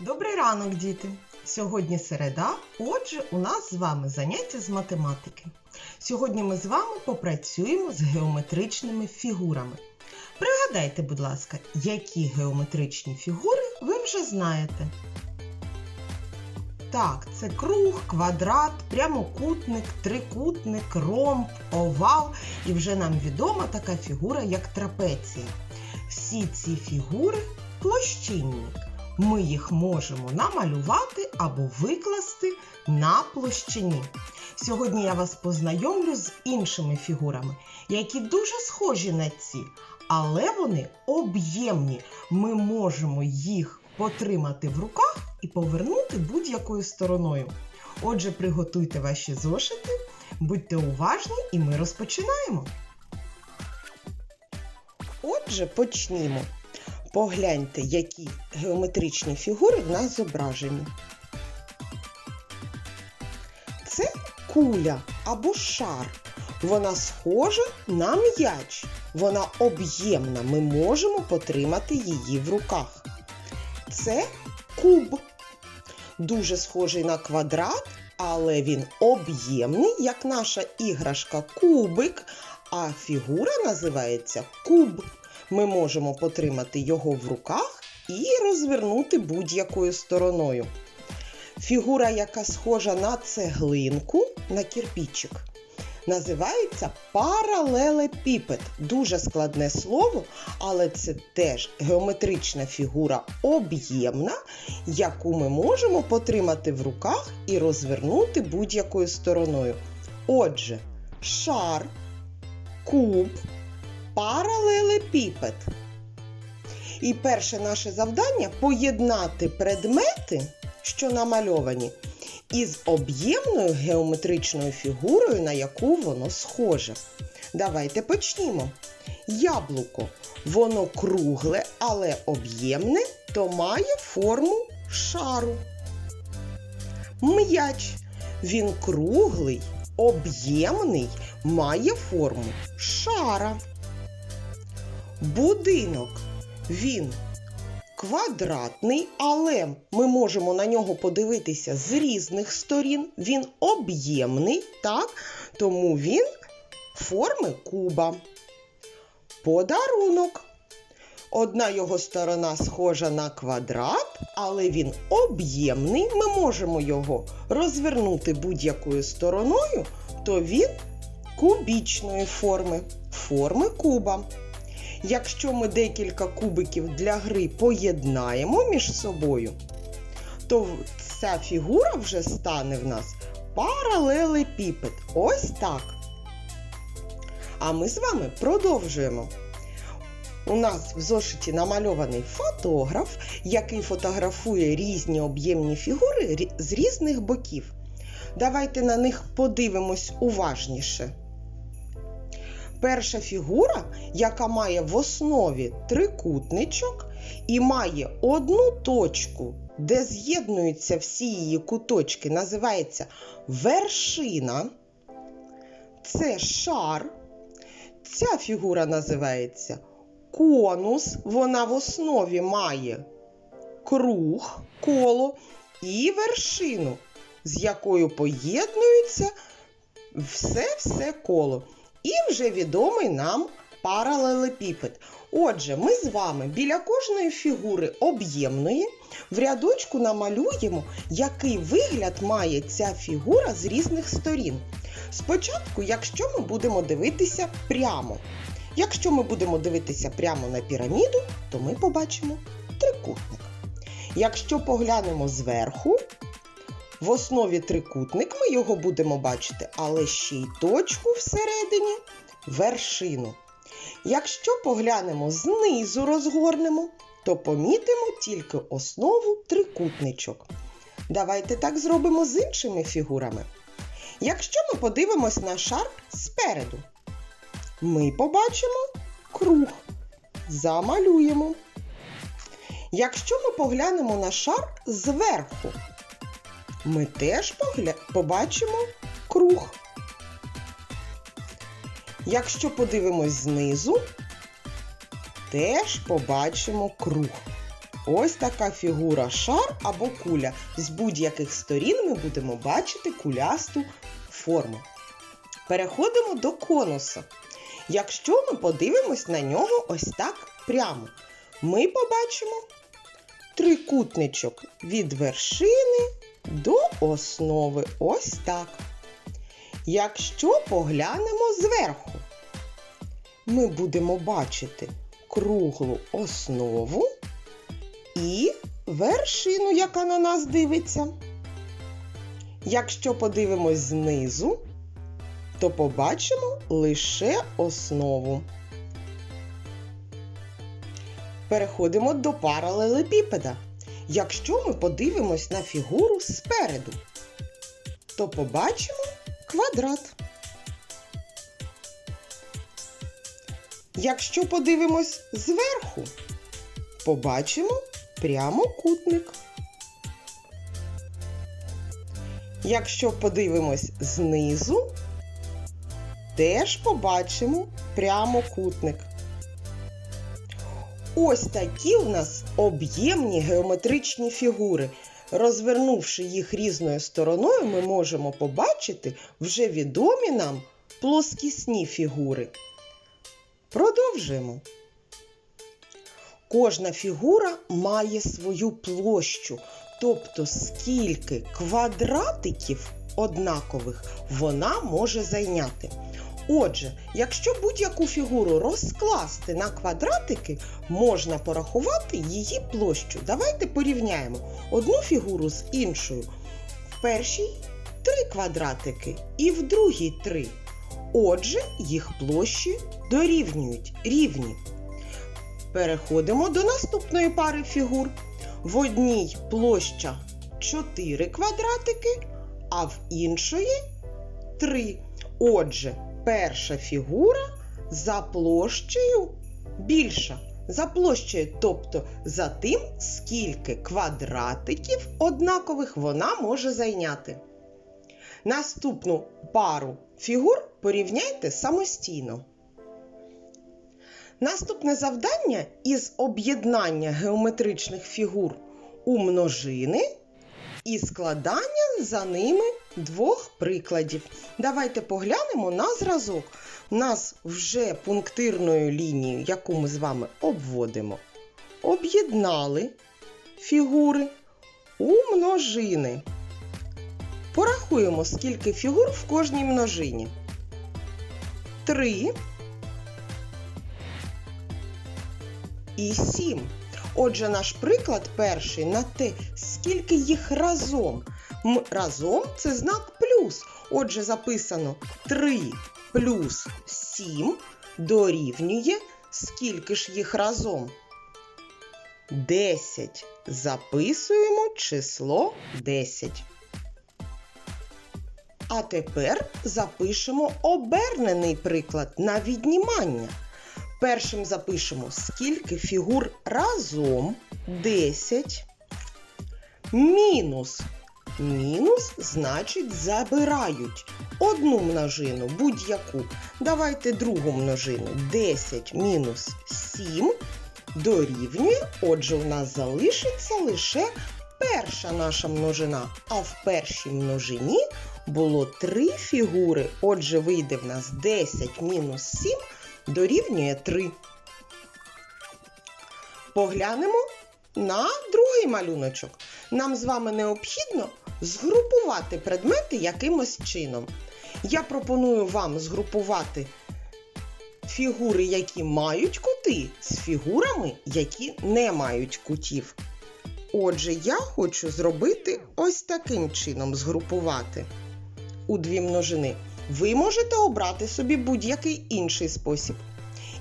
Добрий ранок, діти! Сьогодні середа, отже, у нас з вами заняття з математики. Сьогодні ми з вами попрацюємо з геометричними фігурами. Пригадайте, будь ласка, які геометричні фігури ви вже знаєте. Так, це круг, квадрат, прямокутник, трикутник, ромб, овал і вже нам відома така фігура, як трапеція. Всі ці фігури площинні ми їх можемо намалювати або викласти на площині. Сьогодні я вас познайомлю з іншими фігурами, які дуже схожі на ці, але вони об'ємні. Ми можемо їх потримати в руках і повернути будь-якою стороною. Отже, приготуйте ваші зошити, будьте уважні, і ми розпочинаємо. Отже, почнімо. Погляньте, які геометричні фігури в нас зображені. Це куля або шар. Вона схожа на м'яч. Вона об'ємна. Ми можемо потримати її в руках. Це куб. Дуже схожий на квадрат, але він об'ємний, як наша іграшка кубик, а фігура називається куб ми можемо потримати його в руках і розвернути будь-якою стороною. Фігура, яка схожа на цеглинку, на кірпічик, називається паралелепіпед. Дуже складне слово, але це теж геометрична фігура об'ємна, яку ми можемо потримати в руках і розвернути будь-якою стороною. Отже, шар, куб паралелепіпед. І перше наше завдання поєднати предмети, що намальовані, із об'ємною геометричною фігурою, на яку воно схоже. Давайте почнімо. Яблуко. Воно кругле, але об'ємне, то має форму шару. М'яч. Він круглий, об'ємний, має форму шара. Будинок. Він квадратний, але ми можемо на нього подивитися з різних сторін. Він об'ємний, так? Тому він форми куба. Подарунок. Одна його сторона схожа на квадрат, але він об'ємний. Ми можемо його розвернути будь-якою стороною, то він кубічної форми, форми куба. Якщо ми декілька кубиків для гри поєднаємо між собою, то ця фігура вже стане в нас паралелепіпед. Ось так. А ми з вами продовжуємо. У нас в зошиті намальований фотограф, який фотографує різні об'ємні фігури з різних боків. Давайте на них подивимось уважніше. Перша фігура, яка має в основі трикутничок і має одну точку, де з'єднуються всі її куточки, називається вершина. Це шар. Ця фігура називається конус. Вона в основі має круг, коло і вершину, з якою поєднується все-все коло. І вже відомий нам паралелепіпед. Отже, ми з вами біля кожної фігури об'ємної в рядочку намалюємо, який вигляд має ця фігура з різних сторін. Спочатку, якщо ми будемо дивитися прямо. Якщо ми будемо дивитися прямо на піраміду, то ми побачимо трикутник. Якщо поглянемо зверху, в основі трикутник ми його будемо бачити, але ще й точку всередині вершину. Якщо поглянемо знизу розгорнемо, то помітимо тільки основу трикутничок. Давайте так зробимо з іншими фігурами. Якщо ми подивимось на шар спереду, ми побачимо круг. Замалюємо. Якщо ми поглянемо на шар зверху, ми теж погля... побачимо круг. Якщо подивимось знизу, теж побачимо круг. Ось така фігура шар або куля. З будь-яких сторін ми будемо бачити кулясту форму. Переходимо до конуса. Якщо ми подивимось на нього ось так прямо, ми побачимо трикутничок від вершини до основи. Ось так. Якщо поглянемо зверху, ми будемо бачити круглу основу і вершину, яка на нас дивиться. Якщо подивимось знизу, то побачимо лише основу. Переходимо до паралелепіпеда. Якщо ми подивимось на фігуру спереду, то побачимо квадрат. Якщо подивимось зверху, побачимо прямокутник. Якщо подивимось знизу, теж побачимо прямокутник. Ось такі у нас об'ємні геометричні фігури. Розвернувши їх різною стороною, ми можемо побачити вже відомі нам плоскісні фігури. Продовжуємо. Кожна фігура має свою площу, тобто скільки квадратиків однакових вона може зайняти. Отже, якщо будь-яку фігуру розкласти на квадратики, можна порахувати її площу. Давайте порівняємо одну фігуру з іншою. В першій три квадратики і в другій три. Отже, їх площі дорівнюють рівні. Переходимо до наступної пари фігур. В одній площа 4 квадратики, а в іншої 3. Отже, перша фігура за площею більша. За площею, тобто за тим, скільки квадратиків однакових вона може зайняти. Наступну пару фігур порівняйте самостійно. Наступне завдання із об'єднання геометричних фігур у множини і складання за ними двох прикладів. Давайте поглянемо на зразок. У нас вже пунктирною лінією, яку ми з вами обводимо, об'єднали фігури у множини. Порахуємо, скільки фігур в кожній множині. Три і 7. Отже, наш приклад перший на те, скільки їх разом. М разом це знак плюс. Отже, записано 3 плюс 7 дорівнює скільки ж їх разом. 10. Записуємо число 10. А тепер запишемо обернений приклад на віднімання. Першим запишемо, скільки фігур разом 10. Мінус. Мінус значить забирають одну множину, будь-яку. Давайте другу множину. 10 мінус 7 дорівнює. Отже, у нас залишиться лише перша наша множина. А в першій множині було три фігури. Отже, вийде в нас 10 мінус 7 дорівнює 3. Поглянемо на другий малюночок. Нам з вами необхідно згрупувати предмети якимось чином. Я пропоную вам згрупувати фігури, які мають кути, з фігурами, які не мають кутів. Отже, я хочу зробити ось таким чином згрупувати у дві множини. Ви можете обрати собі будь-який інший спосіб.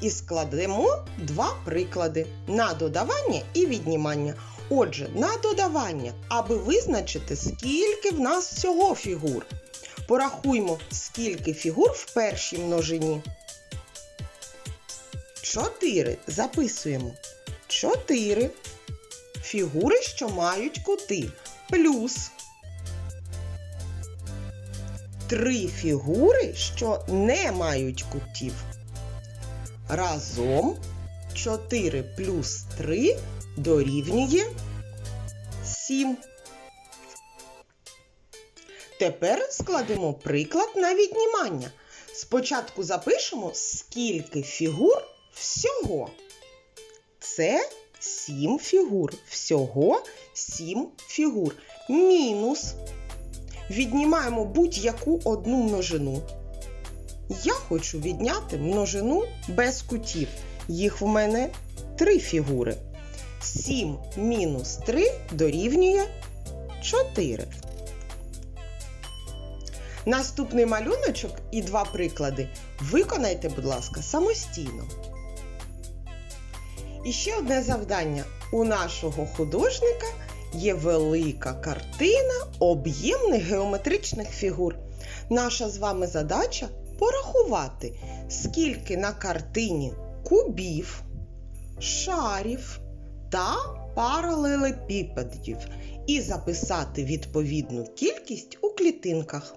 І складемо два приклади на додавання і віднімання. Отже, на додавання, аби визначити, скільки в нас всього фігур. Порахуймо, скільки фігур в першій множині. 4. Записуємо. 4. Фігури, що мають кути. Плюс три фігури, що не мають кутів. Разом 4 плюс 3 дорівнює 7. Тепер складемо приклад на віднімання. Спочатку запишемо, скільки фігур всього. Це 7 фігур. Всього 7 фігур. Мінус. Віднімаємо будь-яку одну множину. Я хочу відняти множину без кутів. Їх в мене три фігури. 7 мінус 3 дорівнює 4. Наступний малюночок і два приклади виконайте, будь ласка, самостійно. І ще одне завдання. У нашого художника є велика картина об'ємних геометричних фігур. Наша з вами задача порахувати, скільки на картині кубів, шарів та паралелепіпедів і записати відповідну кількість у клітинках.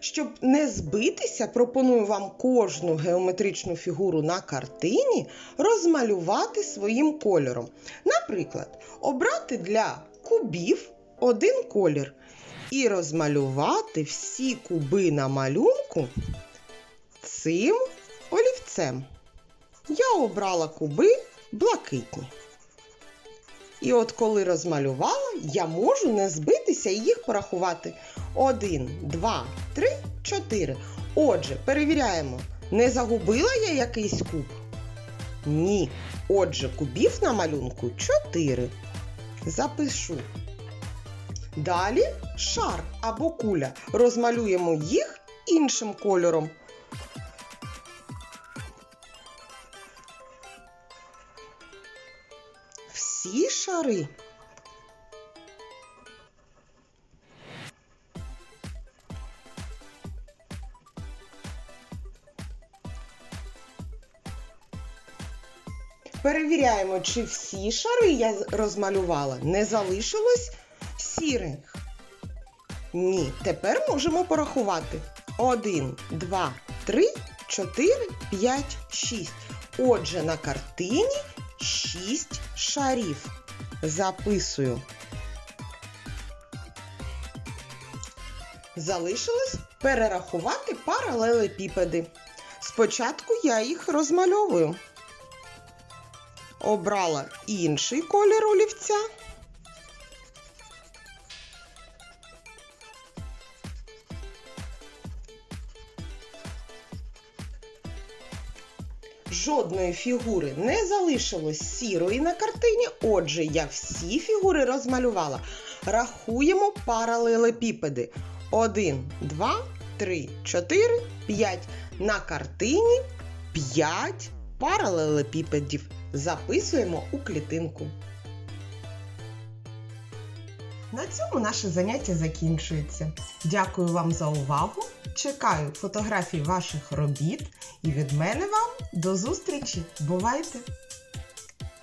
Щоб не збитися, пропоную вам кожну геометричну фігуру на картині розмалювати своїм кольором. Наприклад, обрати для кубів один колір і розмалювати всі куби на малюнку цим олівцем. Я обрала куби блакитні. І от коли розмалювала, я можу не збитися і їх порахувати. Один, два, три, чотири. Отже, перевіряємо, не загубила я якийсь куб? Ні. Отже, кубів на малюнку 4. Запишу. Далі шар або куля. Розмалюємо їх іншим кольором. Всі шари. Перевіряємо, чи всі шари я розмалювала. Не залишилось сірих. Ні. Тепер можемо порахувати. Один, два, три, чотири, п'ять, шість. Отже, на картині шість шарів. Записую. Залишилось перерахувати паралелепіпеди. Спочатку я їх розмальовую. Обрала інший колір олівця. Жодної фігури не залишилось сірої на картині, отже, я всі фігури розмалювала. Рахуємо паралелепіпеди. 1, 2, 3, 4, 5. На картині 5 паралелепіпедів. Записуємо у клітинку. На цьому наше заняття закінчується. Дякую вам за увагу. Чекаю фотографій ваших робіт і від мене вам до зустрічі. Бувайте!